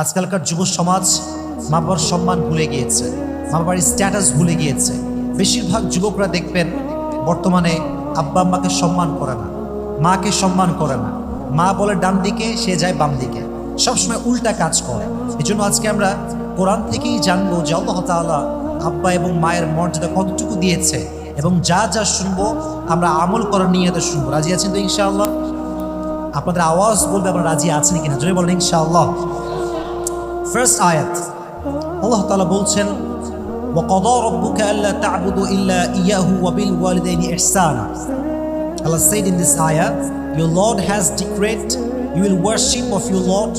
আজকালকার যুব সমাজ মা বাবার সম্মান ভুলে গিয়েছে, মা বাবার স্ট্যাটাস ভুলে গিয়েছে। বেশিরভাগ যুবকরা দেখবেন বর্তমানে আব্বা আম্মাকে সম্মান করে না, মাকে সম্মান করে না। মা বলে ডান দিকে, সে যায় বাম দিকে। সবসময় উল্টা কাজ করে। এই জন্য আজকে আমরা কোরআন থেকেই জানব যে আল্লাহ তাআলা আব্বা এবং মায়ের মর্যাদা কতটুকু দিয়েছে এবং যা যা শুনব আমরা আমল করার নিয়ে শুনব। রাজি আছেন তো ইনশাআল্লাহ? আপনাদের আওয়াজ বলবে আপনারা রাজি আছেন কিনা জোরে বলেন ইনশাআল্লাহ। ফার্স্ট আয়াত আল্লাহ তাআলা বলছেন وقضى ربك ألا تعبدوا إلا إياه وبالوالدين إحسانا Allah said in this ayah your Lord has decreed you will worship of your Lord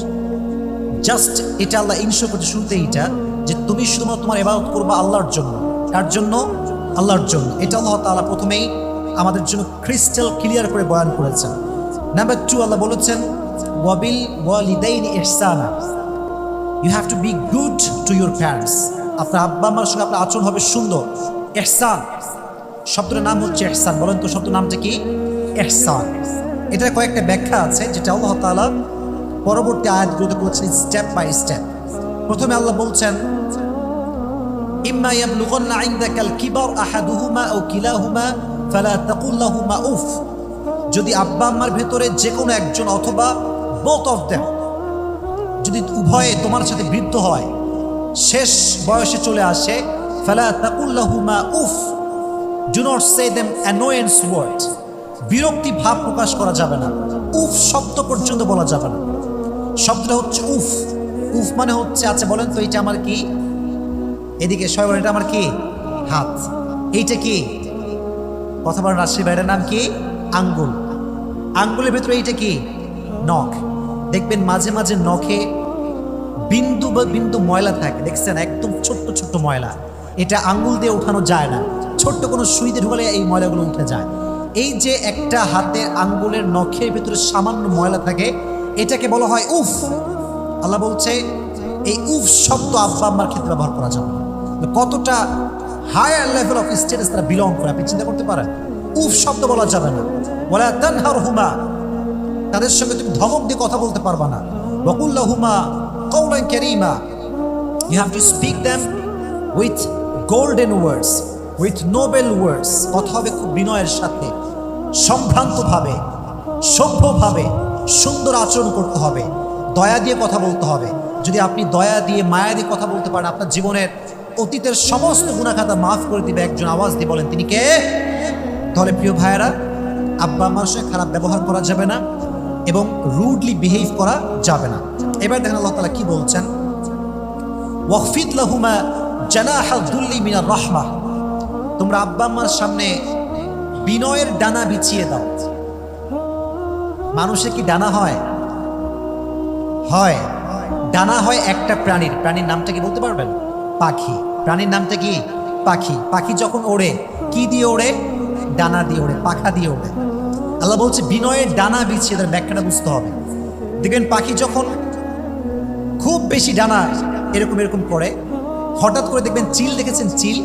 just এটা আল্লাহ ইনশো করতে শুনতে এটা যে তুমি শুধুমাত্র তোমার এবাদত করবা আল্লাহর জন্য তার জন্য আল্লাহর জন্য এটা আল্লাহ তাআলা প্রথমেই আমাদের জন্য ক্রিস্টাল ক্লিয়ার করে বয়ান করেছেন নাম্বার টু আল্লাহ বলেছেন ওয়াবিল ওয়ালিদাইন ইহসানা you have to be good to your parents আপনার আব্বা আম্মার সঙ্গে আপনার আচরণ হবে সুন্দর। এহসান। শব্দটার নাম হচ্ছে এহসান। বলেন তো শব্দ নামটা কি? এহসান। এটার কয়েকটা ব্যাখ্যা আছে, যেটা আল্লাহ তাআলা পরবর্তী আয়াতগুলোতে করেছেন স্টেপ বাই স্টেপ প্রথমে আল্লাহ বলছেন, ইম্মা ইয়াবলুগান্না ইনদাকাল কিবার আহাদুহুমা আও কিলাহুমা ফালা তাকুল লাহুমা উফ। যদি আব্বা আম্মার ভেতরে যে কোনো একজন অথবা বোথ অফ দেম যদি উভয়ে তোমার সাথে বৃদ্ধ হয়, শেষ বয়সে চলে আসে, ফালা তাকুল লাহুমা উফ do not say them annoyance word বিরক্তি ভাব প্রকাশ করা যাবে না, উফ শব্দ পর্যন্ত বলা যাবে না। শব্দটা হচ্ছে উফ উফ মানে হচ্ছে আচ্ছা বলেন তো এটা আমার কি? এদিকে সবাই এটা আমার কি? হাত। এইটা কি? কথা বলেন রাজশাহী বাইরের নাম কি? আঙ্গুল। আঙ্গুলের ভেতরে এইটা কি? নখ। দেখবেন মাঝে মাঝে নখে বিন্দু বা বিন্দু ময়লা থাকে। দেখছেন? একদম ছোট্ট ছোট্ট ময়লা। এটা আঙ্গুল দিয়ে উঠানো যায় না। ছোট্ট কোনো সুই দিয়ে ঢুকালে এই ময়লাগুলো উঠে যায়। এই যে একটা হাতের আঙ্গুলের নখের ভিতরে সামান্য ময়লা থাকে, এটাকে বলা হয় উফ। আল্লাহ বলছে, এই উফ শব্দ আব্বা আম্মার ক্ষেত্রে ব্যবহার করা যাবে। কতটা হায়ার লেভেল অফ স্টেটাস তারা বিলং করে, আপনি চিন্তা করতে পারেন। উফ শব্দ বলা যাবে না। বলা হুমা তাদের সঙ্গে তুমি ধমক দিয়ে কথা বলতে পারবা না। বকুল্লাহুমা কৌলান ক্যারিমা you have to speak them with golden words with noble words কথা হবে খুব বিনয়ের সাথে। সম্ভ্রান্তভাবে, সভ্যভাবে, সুন্দর আচরণ করতে হবে। দয়া দিয়ে কথা বলতে হবে। যদি আপনি দয়া দিয়ে, মায়া দিয়ে কথা বলতে পারেন, আপনার জীবনের অতীতের সমস্ত গুণাখাতা মাফ করে দিবে একজন আওয়াজ দিয়ে বলেন, তিনি কে? তাহলে প্রিয় ভাইয়েরা আব্বা আম্মার সঙ্গে খারাপ ব্যবহার করা যাবে না। এবং রুডলি বিহেভ করা যাবে না। এবার দেখেন আল্লাহ তালা কি বলছেন? ওয়াকফিদ লাহুমা জানাহা দুল্লি মিনার রহমা তোমরা আব্বা আম্মার সামনে বিনয়ের ডানা বিছিয়ে দাও। মানুষের কি ডানা হয়? হয়। ডানা হয় একটা প্রাণীর। প্রাণীর নামটা কি বলতে পারবেন? পাখি। প্রাণীর নামটা কি? পাখি। পাখি যখন ওড়ে, কি দিয়ে ওড়ে? ডানা দিয়ে ওড়ে, পাখা দিয়ে ওড়ে। আল্লাহ বলছে, বিনয়ের ডানা বিছিয়ে তার ব্যাখ্যাটা বুঝতে হবে। দেখবেন পাখি যখন খুব বেশি ডানা এরকম এরকম করে, হঠাৎ করে দেখবেন চিল দেখেছেন? চিল।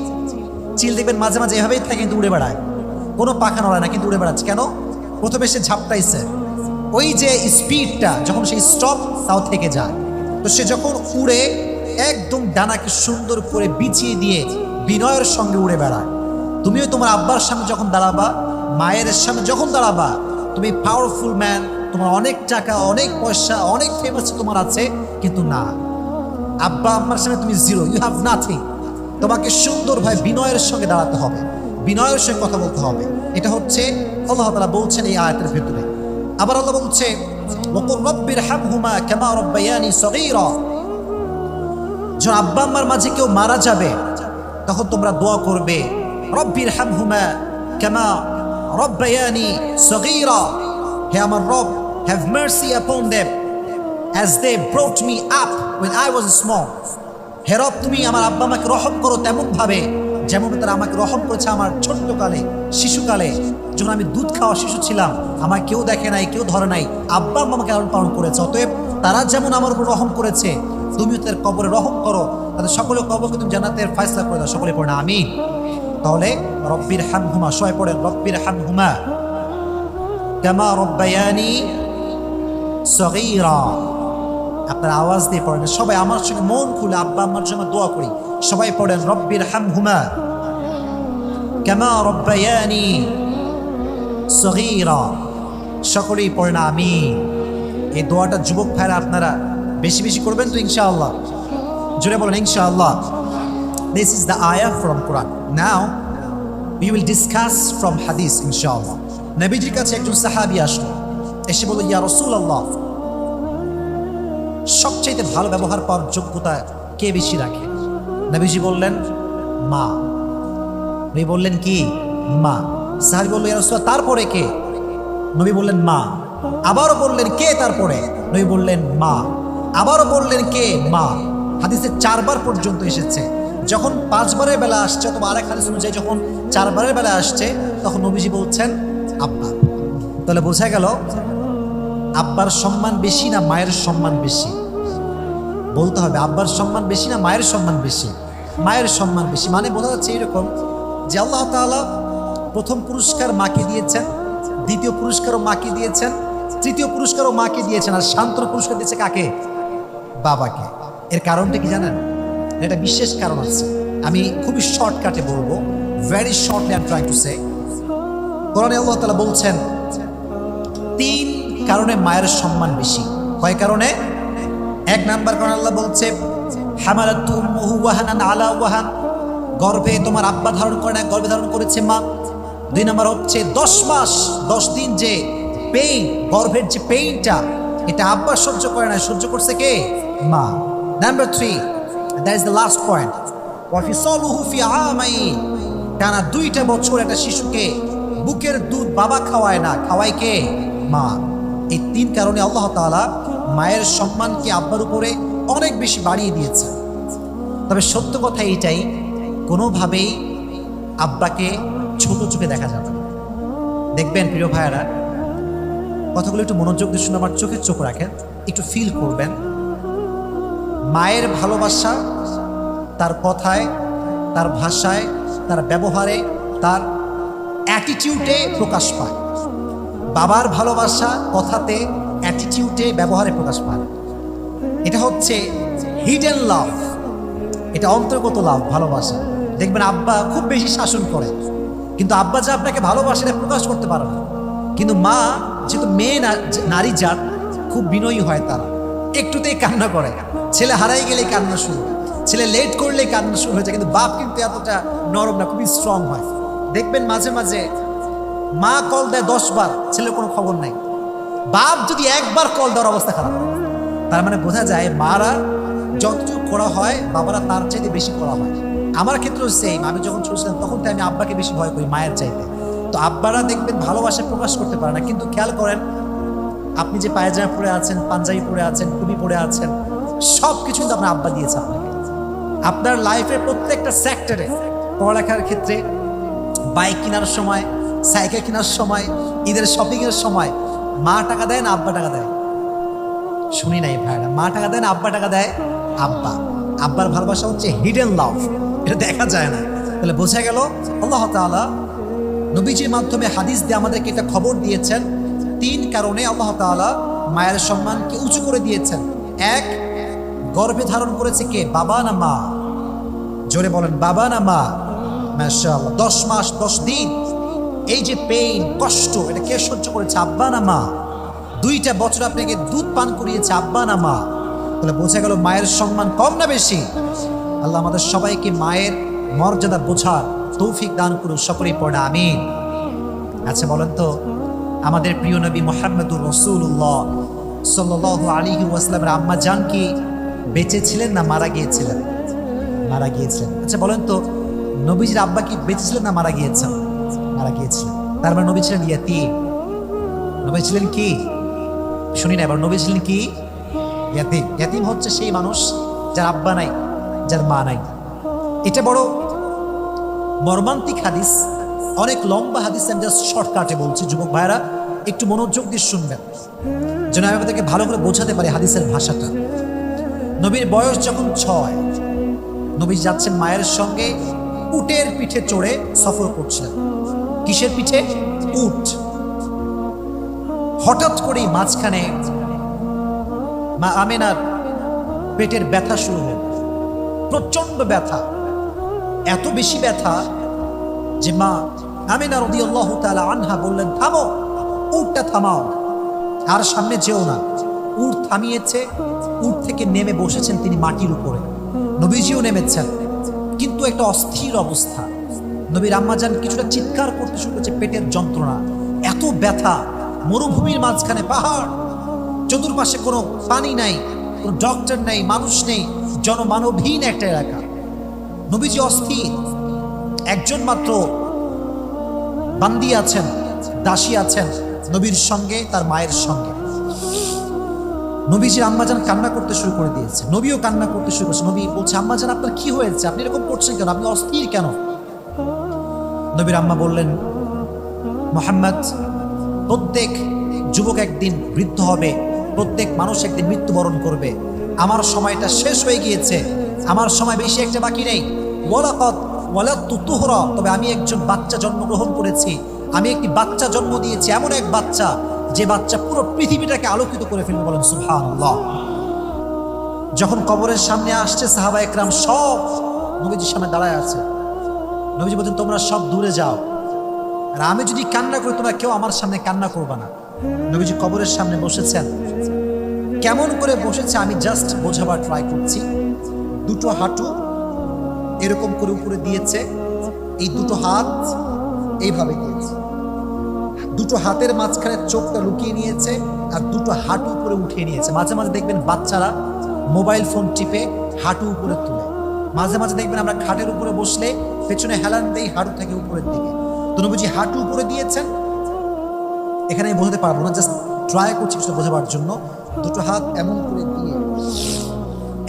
চিল দেখবেন মাঝে মাঝে এভাবেই থাকে, কিন্তু উড়ে বেড়ায়। কোনো পাখা নড়ায় না, কিন্তু উড়ে বেড়াচ্ছে। কেন? প্রথমে সে ঝাপটাইছে। ওই যে স্পিডটা, যখন সে স্টপ তাও থেকে যায়। তো সে যখন উড়ে, একদম ডানাকে সুন্দর করে বিছিয়ে দিয়ে বিনয়ের সঙ্গে উড়ে বেড়ায়। তুমিও তোমার আব্বার সামনে যখন দাঁড়াবা মায়ের সামনে যখন দাঁড়াবা, তুমি পাওয়ারফুল ম্যান তোমার অনেক টাকা, অনেক পয়সা, অনেক ফেমাস তোমার আছে, কিন্তু না। আব্বা আম্মার সামনে তুমি জিরো ইউ হ্যাভ নাথিং তোমাকে সুন্দরভাবে বিনয়ের সঙ্গে দাঁড়াতে হবে, বিনয়ের সঙ্গে কথা বলতে হবে। এটা হচ্ছে, আল্লাহ তাআলা বলছেন এই আয়াতের ভেতরে। আবার আল্লাহ বলছে ওকুর রব্বির হামহুমা কামা রব্বায়ানি সগীরা। যখন আব্বা আম্মার মাঝে কেউ মারা যাবে, তখন তোমরা দোয়া করবে রব্বির হামহুমা কামা রব্বায়ানি সগীরা। হে আমার রব have mercy upon them as they brought me up when I was small. হে রব, তুমি আমার আব্বা আমাকে রহম করো তেমন ভাবে যেমন তারা আমাকে রহম করেছে আমার ছোট্ট কালে শিশুকালে। যখন আমি দুধ খাওয়া শিশু ছিলাম আমাকে কেউ দেখে নাই, কেউ ধরে নাই। আব্বা আম্মা আমাকে লালন পালন করেছে, অতএব তারা যেমন আমার উপর রহম করেছে, তুমিও তাদের কবরে রহম করো। তাদের সকলে কবরকে তুমি জান্নাতের ফায়সলা করে দাও, সকলে পড়ে না আমি তাহলে রব্বির হাম হুমা সবাই পড়েন, রব্বির হাম হুমা কামা রব্বায়ানি সগীরা। আপনার আওয়াজ দিয়ে পড়েন, সবাই আমার সঙ্গে মন খুলে আব্বা আম্মার জন্য দোয়া করি। সবাই পড়েন, রব্বির হাম হুমা কেমা রব্বায়ানি সগীরা। সকলেই পড়েন আমি এই দোয়াটা যুবক ভাইরা আপনারা বেশি বেশি করবেন তো ইনশাআল্লাহ। জোরে বলেন, ইনশাআল্লাহ। দিস ইজ দ্য আয়া from Quran now we will discuss from হাদিস ইনশাআল্লাহ নবীজির কাছে একজন সাহাবি আসলো। এসে বলল, ইয়া রসুল আল্লাহ সবচাইতে ভালো ব্যবহার পাওয়ার যোগ্যতা কে বেশি রাখে? নবীজি বললেন, মা। নবী বললেন, কি? মা। সাহাবি বলল, ইয়া রাসূলুল্লাহ, তারপরে কে? নবী বললেন, মা। আবারও বললেন, কে তারপরে? নবী বললেন, মা। আবারও বললেন, কে? মা। হাদিসে চারবার পর্যন্ত এসেছে। যখন পাঁচবারের বেলা আসছে, অথবা আরেক হাদিস অনুযায়ী যখন চারবারের বেলা আসছে, তখন নবীজি বলছেন আব্বা তাহলে বোঝা গেল, আব্বার সম্মান বেশি না মায়ের সম্মান বেশি? বলতে হবে, আব্বার সম্মান বেশি না মায়ের সম্মান বেশি? মায়ের সম্মান বেশি। মানে বোঝা যাচ্ছে এরকম যে আল্লাহ তাআলা প্রথম পুরস্কার মাকে দিয়েছেন, দ্বিতীয় পুরস্কারও মাকে দিয়েছেন, তৃতীয় পুরস্কারও মাকে দিয়েছেন, আর শান্তর পুরস্কার দিয়েছে কাকে? বাবাকে। এর কারণটা কি জানেন? এটা বিশেষ কারণ আছে। আমি খুবই শর্টকাটে বলব very shortly I try to say কোরআনে আল্লাহ তাআলা বলছেন, তিন কারণে মায়ের সম্মান বেশি। কয় কারণে? এক নাম্বার কারণ আল্লাহ বলছে, হামালাতু উম্মুহু ওয়াহানান আলা ওয়াহান। গর্ভে তোমার আব্বা ধারণ করে না গর্ভে ধারণ করেছে মা। দুই নাম্বার হচ্ছে, দশ মাস, দশ দিন যে পেইন গর্ভের যে পেইনটা এটা আব্বা সহ্য করে না সহ্য করছে কে? মা। Number three that is the last point ওয়াফিসলুহু ফি আমাইন টানা দুইটা বছর একটা শিশুকে বুকের দুধ বাবা খাওয়ায় না, খাওয়ায় কে? মা। এই তিন কারণে আল্লাহ তাআলা মায়ের সম্মানকে আব্বার উপরে অনেক বেশি বাড়িয়ে দিয়েছে তবে সত্য কথা এইটাই, কোনোভাবেই আব্বাকে ছোট চোখে দেখা যাবে না। দেখবেন প্রিয় ভাইয়ারা, কথাগুলো একটু মনোযোগ দিয়ে শুনে আমার চোখে চোখ রাখেন, একটু ফিল করবেন। মায়ের ভালোবাসা, তার কথায়, তার ভাষায়, তার ব্যবহারে, তার অ্যাটিটিউডে প্রকাশ পায়। বাবার ভালোবাসা কথাতে অ্যাটিটিউডে ব্যবহারে প্রকাশ পায়। এটা হচ্ছে হিডেন লাভ এটা অন্তর্গত লাভ ভালোবাসা। দেখবেন আব্বা খুব বেশি শাসন করে। কিন্তু আব্বা যা আপনাকে ভালোবাসে, এটা প্রকাশ করতে পারে না। কিন্তু মা, যেহেতু মেয়ে নারী জাত, খুব বিনয়ী হয় তারা। একটুতেই কান্না করে। ছেলে হারাই গেলেই কান্না শুরু। ছেলে লেট করলেই কান্না শুরু হয়ে যায়, কিন্তু বাপ কিন্তু এতটা নরম না, খুবই স্ট্রং হয়। দেখবেন মাঝে মাঝে মা কল দেয় দশ বার ছেলের কোনো খবর নাই। বাপ যদি একবার কল দেওয়ার অবস্থা খারাপ। তার মানে বোঝা যায় মারা যতটুকু করা হয়, বাবারা তার চাইতে বেশি করা হয়। আমার ক্ষেত্রেও সেম আমি যখন ছোট ছিলাম, তখন তো আমি আব্বাকে বেশি ভয় করি মায়ের চাইতে। তো আব্বারা দেখবেন ভালোবাসা প্রকাশ করতে পারে না, কিন্তু খেয়াল করেন, আপনি যে পায়জামা পরে আছেন, পাঞ্জাবি পরে আছেন, টুপি পরে আছেন সব কিছু কিন্তু আপনার আব্বা দিয়েছে আপনাকে। আপনার লাইফের প্রত্যেকটা সেক্টরে পড়ালেখার ক্ষেত্রে বাইক কেনার সময় সাইকেল কেনার সময়, ঈদের শপিংয়ের সময়, মা টাকা দেয় না আব্বা টাকা দেয়? শুনি নাই ভাইরা, মা টাকা দেয় না আব্বা টাকা দেয়? আব্বা। আব্বার ভালোবাসা হচ্ছে হিডেন লাভ এটা দেখা যায় না। তাহলে বোঝা গেল, আল্লাহ তাআলা নবীজির মাধ্যমে হাদিস দিয়ে আমাদেরকে একটা খবর দিয়েছেন। তিন কারণে আল্লাহ তাআলা মায়ের সম্মানকে উঁচু করে দিয়েছেন। এক গর্ভে ধারণ করেছে কে? বাবা না মা? জোরে বলেন, বাবা না মা? মাশাআল্লাহ, দশ মাস, দশ দিন। এই যে পেইন কষ্ট, এটা কে সহ্য করেছে? আব্বা না মা? দুইটা বছর আপনাকে দুধ পান করিয়েছে, আব্বা না মা? তাহলে বোঝা গেল মায়ের সম্মান কম না বেশি? আল্লাহ আমাদের সবাইকে মায়ের মর্যাদা বোঝার তৌফিক দান করুন, সকলেই পড়া, আমিন। আচ্ছা বলেন তো, আমাদের প্রিয় নবী মোহাম্মদুর রসুল্লাহ সাল্লাহ আলী ওয়াসলামের আম্মা জান কি? বেঁচে ছিলেন না মারা গিয়েছিলেন? মারা গিয়েছিলেন। আচ্ছা বলেন তো, নবীজির আব্বা কি বেঁচে ছিলেন না মারা গিয়েছেন? মারা গিয়েছিলেন। তার মানে নবী ছিলেন ইয়াতিম নবী ছিলেন কি? শুনি না, এবার নবী ছিলেন কি? ইয়াতিম। ইয়াতিম হচ্ছে সেই মানুষ যার আব্বা নাই, যার মা নাই। এটা বড় মর্মান্তিক হাদিস, অনেক লম্বা হাদিস, আমি জাস্ট শর্টকাটে বলছি। যুবক ভাইরা একটু মনোযোগ দিয়ে শুনবেন। যেন আমি আপনাদেরকে ভালো করে বোঝাতে পারি হাদিসের ভাষাটা। নবীর বয়স যখন ছয়, নবী যাচ্ছেন মায়ের সঙ্গে উটের পিঠে চড়ে সফর করছিলেন। কিসের পিঠে? উট। হঠাৎ করেই মাঝখানে মা আমেনার পেটের ব্যথা শুরু হলো। প্রচণ্ড ব্যথা। এত বেশি ব্যথা যে মা আমিনা রদি আল্লাহ তালা আনহা বললেন, থামো, উটটা থামাও। আর সামনে যেও না। উট থামিয়েছে, উট থেকে নেমে বসেছেন তিনি মাটির উপরে। নবীজিও নেমেছেন। কিন্তু একটা অস্থির অবস্থা। নবীর আম্মাজান কিছুটা চিৎকার করতে শুরু করেছে, পেটের যন্ত্রণা। এত ব্যথা, মরুভূমির মাঝখানে পাহাড়। চতুর্পাশে কোনো পানি নাই, কোনো ডক্টর নেই, মানুষ নেই, জনমানবহীন একটা এলাকা। নবীজি অস্থির। একজন মাত্র বান্দি আছেন, দাসী আছেন নবীর সঙ্গে, তার মায়ের সঙ্গে। নবীজির আম্মাজান কান্না করতে শুরু করে দিয়েছে। নবীও কান্না করতে শুরু করেছে। নবী বলছে, আম্মাজান, আপনার কি হয়েছে? আপনি এরকম করছেন কেন? আপনি অস্থির কেন? নবীর আম্মা বললেন, মোহাম্মদ, প্রত্যেক যুবক একদিন বৃদ্ধ হবে। প্রত্যেক মানুষ একদিন মৃত্যুবরণ করবে। আমার সময়টা শেষ হয়ে গিয়েছে। আমার সময় বেশি একটা বাকি নেই। তবে আমি একজন বাচ্চা জন্মগ্রহণ করেছি। আমি একটি বাচ্চা জন্ম দিয়েছি, এমন এক বাচ্চা যে বাচ্চা পুরো পৃথিবীটাকে আলোকিত করে ফেলবে বলেন, সুবহানাল্লাহ। যখন কবরের সামনে আসছে, সাহাবা একরাম সব নবীজির সামনে দাঁড়ায় আছে। নবীজি বলছেন, তোমরা সব দূরে যাও। আর আমি যদি কান্না করি, তোমরা কেউ আমার সামনে কান্না করবে না। নবীজি কবরের সামনে বসেছেন। কেমন করে বসেছে, আমি জাস্ট বোঝাবার ট্রাই করছি। দুটো হাঁটু এরকম করে উপরে দিয়েছে, এই দুটো হাত এইভাবে দিয়েছে। দুটো হাতের মাঝখানে চোখটা লুকিয়ে নিয়েছে আর দুটো হাঁটু উপরে উঠিয়ে নিয়েছে। মাঝে মাঝে দেখবেন বাচ্চারা মোবাইল ফোন টিপে হাঁটু উপরে তুলে। মাঝে মাঝে দেখবেন আমরা খাটের উপরে বসলে পেছনে হেলান দেই হাঁটু থেকে উপরের দিকে। তো নবীজি হাঁটু উপরে দিয়েছেন এখানে বোঝাতে পারব না জাস্ট ট্রাই করছি কিছু বোঝাবার জন্য। দুটো হাত এমন করে দিয়ে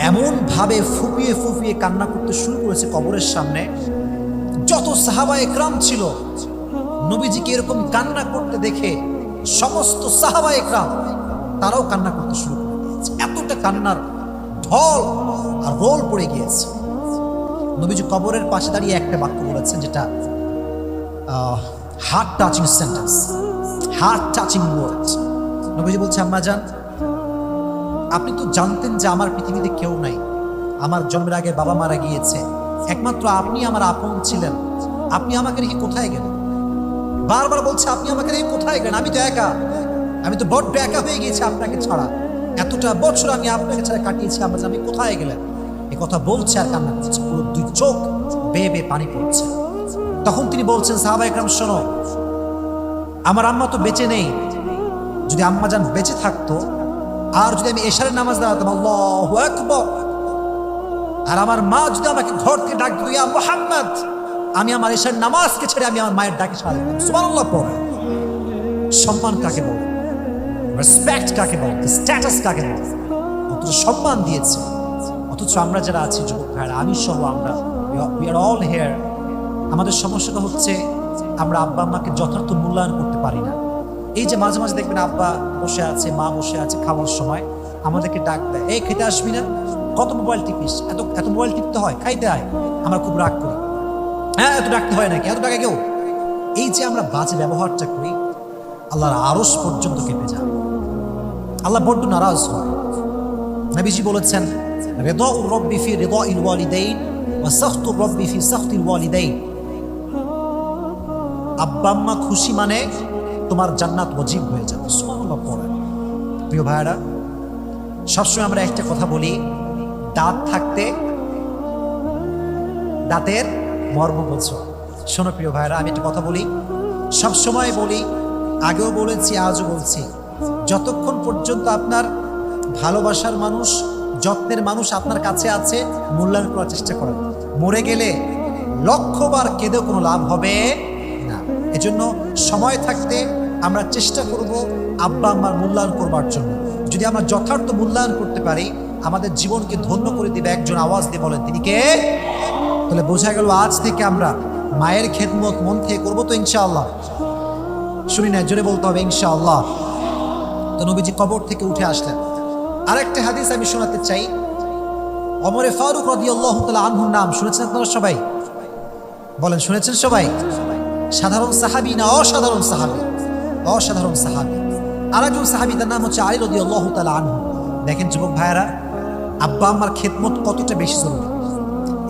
এমন ভাবে ফুপিয়ে ফুপিয়ে কান্না করতে শুরু করেছে কবরের সামনে। যত সাহাবা একরাম ছিল নবীজিকে এরকম কান্না করতে দেখে সমস্ত সাহাবা একরাম, তারাও কান্না করতে শুরু করে দিয়েছে। এতটা কান্নার ঢল আর রোল পড়ে গিয়েছে। নবীজি কবরের পাশে দাঁড়িয়ে একটা বাক্য বলেছেন, যেটা heart touching sentence heart touching word নবীজি বলছে, আম্মা যান আপনি তো জানতেন যে আমার পৃথিবীতে কেউ নাই। আমার জন্মের আগে বাবা মারা গিয়েছে। একমাত্র আপনি আমার আপন ছিলেন। আপনি আমাকে রেখে কোথায় গেলেন? বারবার বলছে, আপনি আমাকে রেখে কোথায় গেলেন? আমি তো একা। আমি তো বড্ড একা হয়ে গিয়েছি আপনাকে ছাড়া। এতটা বছর আমি আপনাকে ছাড়া কাটিয়েছি আমার আমি কোথায় গেলেন? এ কথা বলছে আর কান্না করছে। পুরো দুই চোখ বেয়ে বেয়ে পানি পড়ছে। তখন তিনি বলছেন, সাহাবা একরাম, শোনো, আমার আম্মা তো বেঁচে নেই। যদি আম্মা যান বেঁচে থাকতো, আর যদি আমি এশারের নামাজ দাঁড়াতাম, আল্লাহু আর আমার মা যদি আমাকে ঘর থেকে ডাক দিত, ইয়া মোহাম্মদ আমি আমার এশার নামাজকে ছেড়ে আমি আমার মায়ের ডাকে সারা সম্মান কাকে বলে? রেসপেক্ট কাকে বলে? স্ট্যাটাস কাকে বলে? অথচ সম্মান দিয়েছে। অথচ আমরা যারা আছি, যুবক ভাইরা আমি সহ আমরা উই আর অল হেয়ার আমাদের সমস্যাটা হচ্ছে আমরা আব্বা আম্মাকে যথার্থ মূল্যায়ন করতে পারি না। এই যে মাঝে মাঝে দেখবেন আব্বা বসে আছে, মা বসে আছে খাওয়ার সময়, আমাদেরকে ডাক দেয়, এই খেতে আসবি না? কত মোবাইল টিপিস? এত এত মোবাইল টিপতে হয়, খাইতে হয়। আমরা খুব রাগ করি। হ্যাঁ এত ডাকতে হয় নাকি? এত টাকা কেউ? এই যে আমরা বাজে ব্যবহারটা করি, আল্লাহর আরস পর্যন্ত কেঁপে যায়। আল্লাহ বড্ড নারাজ হয়। নবীজি বলেছেন, রেদ রব্বি ফি রেদ ইল ওয়ালিদাইন ওয়া সাখতুর রব্বি ফি সাখতিল ওয়ালিদাইন। আব্বা আম্মা খুশি মানে তোমার জান্নাত ওয়াজিব হয়ে যাবে। সুবহানাল্লাহ পড়ে প্রিয় ভাইরা সবসময় আমরা একটা কথা বলি, দাঁত থাকতে দাঁতের মর্ম বোঝো শোনো প্রিয় ভাইরা আমি একটা কথা বলি। সবসময় বলি, আগেও বলেছি, আজও বলছি, যতক্ষণ পর্যন্ত আপনার ভালোবাসার মানুষ, যত্নের মানুষ আপনার কাছে আছে, মূল্যায়ন করার চেষ্টা করেন। মরে গেলে লক্ষবার কেঁদেও কোনো লাভ হবে না। এজন্য সময় থাকতে আমরা চেষ্টা করব আব্বা আম্মার মূল্যায়ন করবার জন্য। যদি আমরা যথার্থ মূল্যায়ন করতে পারি, আমাদের জীবনকে ধন্য করে দিবে একজন আওয়াজ দিয়ে বলেন, তিনি কে? তাহলে বোঝা গেল আজ থেকে আমরা মায়ের খেদমত মন থেকে করব তো ইনশাআল্লাহ। শুনি না, জোরে বলতে হবে ইনশাআল্লাহ। তো নবীজি কবর থেকে উঠে আসলেন। আরেকটা হাদিস আমি শোনাতে চাই। অমরে ফারুক রাদিয়াল্লাহু তাআলা আনহুর নাম শুনেছেন আপনারা সবাই? বলেন, শুনেছেন সবাই? সাধারণ সাহাবী না অসাধারণ সাহাবী? অসাধারণ সাহাবী। আরেকজন সাহাবী, তার নাম হচ্ছে আলী রাদিয়াল্লাহু তাআলা আনহু। দেখেন যুবক ভাইয়েরা, আব্বা আম্মার খেদমত কতটা বেশি জরুরি।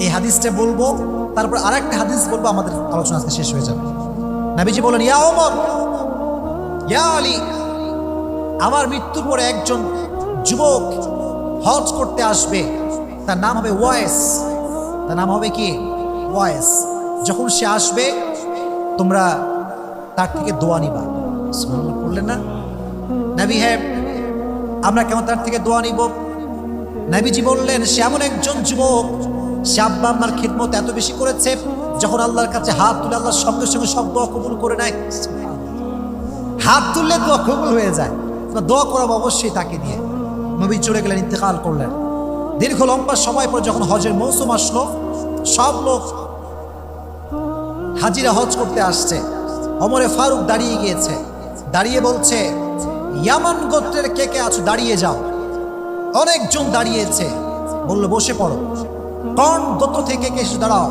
এই হাদিসটা বলব, তারপর আর একটা হাদিস বলব, আমাদের আলোচনা আজকে শেষ হয়ে যাবে। নাবিজি বলেন, ইয়া ওমর, ইয়া আলী, আমার মৃত্যুর পরে একজন যুবক হজ করতে আসবে। তার নাম হবে ওয়েস তার নাম হবে কি? ওয়েস যখন সে আসবে, তোমরা তার থেকে দোয়া নিবা। পড়লেন না? নাবি হ্যাঁ আমরা কেমন তার থেকে দোয়া নিব? নাবিজি বললেন, সে এমন একজন যুবক সে আব্বা আম্মার খিদমত এত বেশি করেছে, যখন আল্লাহর কাছে হাত তুলে আল্লাহর সঙ্গে সঙ্গে সব দোয়া কবুল করে নেয়, হাত তুললে দোয়া কবুল হয়ে যায়। দোয়া করাবো অবশ্যই তাকে দিয়ে নবী চলে গেলেন, ইন্তেকাল করলেন। দীর্ঘ লম্বা সময় পর যখন হজের মৌসুম আসলো, সব লোক হাজিরা হজ করতে আসছে। অমরে ফারুক দাঁড়িয়ে গিয়েছে। দাঁড়িয়ে বলছে, ইয়ামান গোত্রের কে কে আছো? দাঁড়িয়ে যাও। অনেকজন দাঁড়িয়েছে। বলল, বসে পড়ো। কোন গোত্র থেকে কে এসে দাঁড়াও?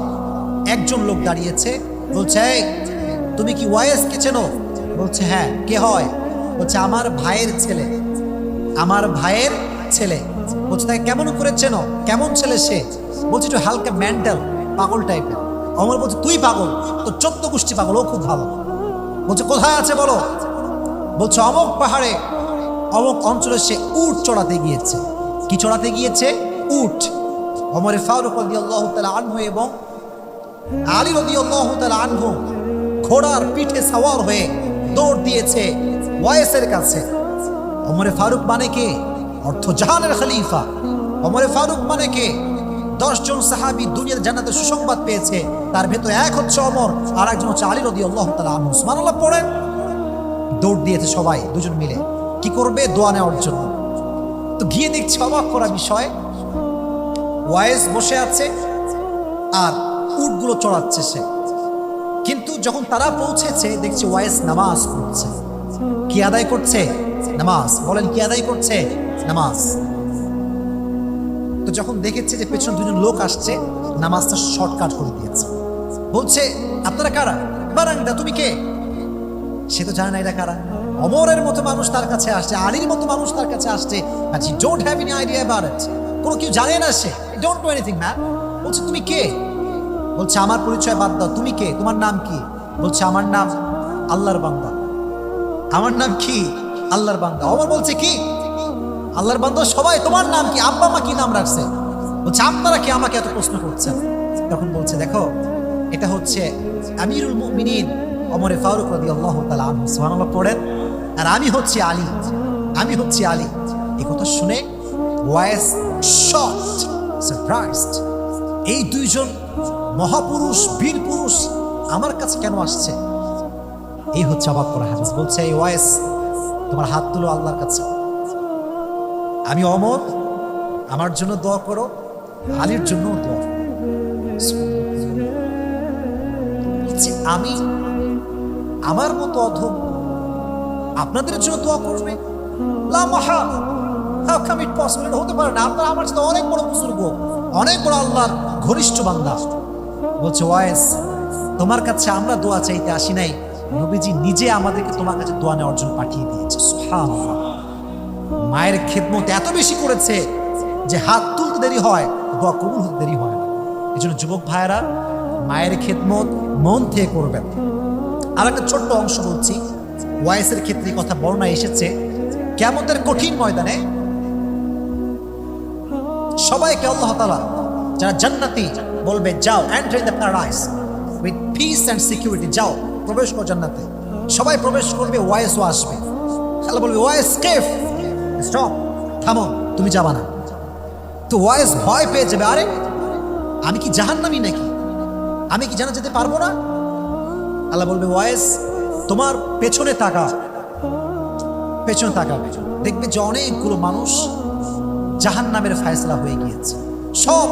একজন লোক দাঁড়িয়েছে, বলছে তুমি কি ওয়াইস কে চেনো? বলছে হ্যাঁ কে হয়? বলছে, আমার ভাইয়ের ছেলে। আমার ভাইয়ের ছেলে? বলছে, তাকে কেমন করে চেনো? কেমন ছেলে সে? বলছে, একটু হালকা মেন্টাল পাগল টাইপের অমর বলছে, তুই পাগল তো চোদ্দ গোষ্ঠী পাগল, ও খুব ভালো। বলছে, কোথায় আছে বলো? বলছে, অমক পাহাড়ে। অমক অঞ্চলে সে উট চড়াতে গিয়েছে। কি চড়াতে গিয়েছে? উট। অমরে ফারুক রদি আল্লাহ তালা আনহু এবং আলী রদি আল্লাহ তালা আনহু ঘোড়ার পিঠে সাওয়ার হয়ে দৌড় দিয়েছে ওয়েসের কাছে। অমরে ফারুক মানে কে? অর্থ জাহানের খলিফা। অমরে ফারুক মানে কে? দশজন সাহাবি দুনিয়ার জানাতে সুসংবাদ পেয়েছে। তার ভেতরে এক হচ্ছে অমর আর একজন হচ্ছে আলী রদি আল্লাহ তালা আনহু। সুবহানাল্লাহ, পড়েন। দৌড় দিয়েছে সবাই দুজন মিলে। কি করবে? দোয়া নেওয়ার জন্য। তো গিয়ে দেখছে অবাক করা বিষয় ওয়াইস বসে আছে আর উটগুলো চড়াচ্ছে সে। কিন্তু যখন তারা পৌঁছেছে, দেখছে ওয়াইস নামাজ পড়ছে। কি আদায় করছে? নামাজ। বলেন, কি আদায় করছে? নামাজ। তো যখন দেখেছে যে পেছন দুজন লোক আসছে, নামাজটা শর্টকাট করে দিয়েছে। বলছে, আপনারা কারা? বারাংদা তুমি কে? সে তো জানে না এটা কারা। অমরের মতো মানুষ তার কাছে আসছে, আলীর মতো মানুষ তার কাছে আসছে। He don't have any idea about it কোনো কেউ জানে না সে। ডোন্ট নো এনিথিং ম্যান বলছে, তুমি কে? বলছে, আমার পরিচয় বাদ দাও। তুমি কে? তোমার নাম কি? বলছে, আমার নাম আল্লাহর বান্দা। আমার নাম কি? আল্লাহর বান্দা। অমর বলছে, কি? আল্লাহর বান্দা, সবাই তোমার নাম কি? আব্বা মা কি নাম রাখছে? বলছে, আপনারা কি? আমাকে এত প্রশ্ন করছেন। তখন বলছে, দেখো, এটা হচ্ছে আমিরুল মুমিনিন অমরে ফারুক রাদি আল্লাহ তালা সুবহানাল্লাহ পড়েন। আর আমি হচ্ছে আলী। আমি হচ্ছে আলী। এই কথা শুনে ওয়াইস শকড সারপ্রাইজড এই দুইজন মহাপুরুষ বীর পুরুষ আমার কাছে কেন আসছে? এই হচ্ছে অবাক করা হাদিস। বলছে এই ওয়াইস তোমার হাত তুলো আল্লাহর কাছে। আমি অমর আমার জন্য দোয়া করো আলীর জন্য দোয়া। বলছে, আমি আমার মতো অধম আপনাদের জন্য দোয়া করবে? লা মাহা হাউ কাম ইট পসিবল এটা হতে পারে না। আপনারা আমার সাথে অনেক বড় বুজুর্গ, অনেক বড় আল্লাহর ঘনিষ্ঠ বান্দা। বলছে, ওয়াইস, তোমার কাছে আমরা দোয়া চাইতে আসি নাই। নবীজি নিজে আমাদেরকে তোমার কাছে দোয়া নেওয়ার জন্য পাঠিয়ে দিয়েছে। মায়ের খেদমত এত বেশি করেছে যে হাত তুলতে দেরি হয়, দোয়া কবুল হতে দেরি হয় এই জন্য যুবক ভাইয়েরা, মায়ের খেদমত মন থেকে করবেন। আর একটা ছোট্ট অংশ বলছি। ওয়াইসের ক্ষেত্রে কথা বর্ণনা এসেছে, কেমতের কঠিন ময়দানে সবাইকে আল্লাহ তালা যারা জান্নাতি বলবে, যাও enter the paradise with peace and security যাও, প্রবেশ করো জান্নাতে। সবাই প্রবেশ করবে ওয়াইসও আসবে। আল্লাহ বলবে ওয়াইস কেফ স্টপ থামো, তুমি যাবা না। তো ওয়াইস ভয় পেয়ে যাবে, আরে, আমি কি জাহান্নামি নাকি? আমি কি জানা যেতে পারব না? আল্লাহ বলবে ওয়াইস তোমার পেছনে তাকা পেছনে তাকাবে দেখবে যে অনেকগুলো মানুষ জাহান নামের ফায়সলা হয়ে গিয়েছে। সব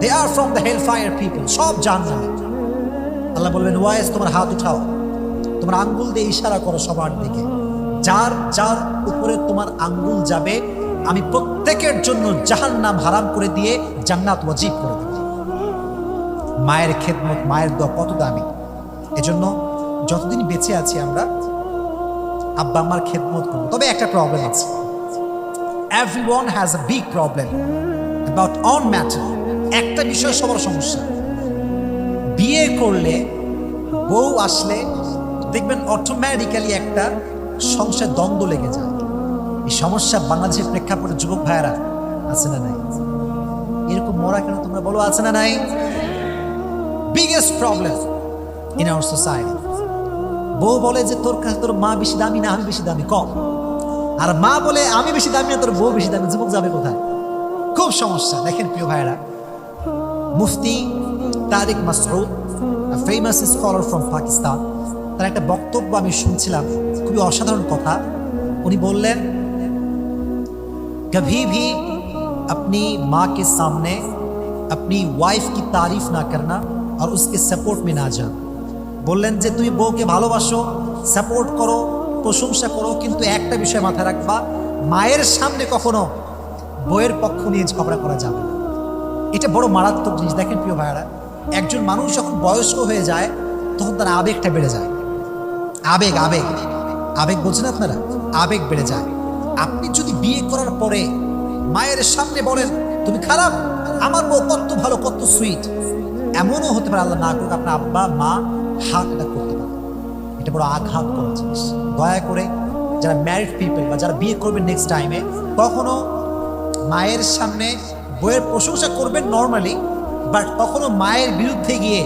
they are from the hell fire people সব জাহান নামে আল্লাহ বলবেন ওয়াইস তোমার হাত উঠাও। তোমার আঙ্গুল দিয়ে ইশারা করো সবার দিকে। যার যার উপরে তোমার আঙ্গুল যাবে, আমি প্রত্যেকের জন্য জাহান নাম হারাম করে দিয়ে জান্নাত ওয়াজিব করে দেব। মায়ের খেদমত, মায়ের দোয়া কত দামি। এজন্য যতদিন বেঁচে আছি আমরা আব্বা আমার খেদমত করব। তবে একটা প্রবলেম আছে। Everyone has a big problem about on matter একটা বিষয় সবার সমস্যা। বিয়ে করলে বউ আসলে দেখবেন অটোমেটিক্যালি একটা সংসার দ্বন্দ্ব লেগে যায়। এই সমস্যা বাংলাদেশের প্রেক্ষাপটে যুবক ভাইয়েরা, আছে না নাই? এরকম মরা কেন তোমরা বলো, আছে না নাই? Biggest problem in our society বউ বলে যে তোর কাছে তোর মা বেশি দামি না, আমি বেশি দামি, কম। আর মা বলে আমি বেশি দামি না তোর বউ বেশি দামি যুবক যাবে কোথায় খুব সমস্যা দেখেন প্রিয় ভাইরা Mufti Tariq Masood famous scholar from Pakistan তার একটা বক্তব্য আমি শুনছিলাম খুবই অসাধারণ কথা উনি বললেন कभी भी अपनी माँ के सामने अपनी वाइफ की तारीफ ना करना और उसके सपोर्ट में ना जाना বললেন যে তুমি বউকে ভালোবাসো সাপোর্ট করো প্রশংসা করো, কিন্তু একটা বিষয় মাথায় রাখবা, মায়ের সামনে কখনো বইয়ের পক্ষ নিয়ে ঝগড়া করা যাবে না। এটা বড় মারাত্মক জিনিস। দেখেন প্রিয় ভাইয়ারা, একজন মানুষ যখন বয়স্ক হয়ে যায়, তখন তার আবেগটা বেড়ে যায়। আবেগ আবেগ। আবেগ বলছেন আপনারা? আবেগ বেড়ে যায়। আপনি যদি বিয়ে করার পরে মায়ের সামনে বলেন, তুমি খারাপ, আমার বউ কত ভালো, কত সুইট এমনও হতে পারে, আল্লাহ না করুক, আপনার আব্বা, মা হাত এটা করতে পারে এটা বড় আঘাত করা জিনিস। দয়া করে যারা ম্যারিড পিপল বা যারা বিয়ে করবেন নেক্সট টাইমে কখনো মায়ের সামনে বইয়ের প্রশংসা করবেন নর্মালি বাট কখনো মায়ের বিরুদ্ধে গিয়ে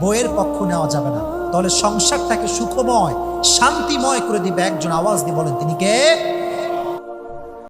বইয়ের পক্ষ নেওয়া যাবে না। তাহলে সংসারটাকে সুখময়, শান্তিময় করে দিবে একজন আওয়াজ দিয়ে বলেন, তিনি কে?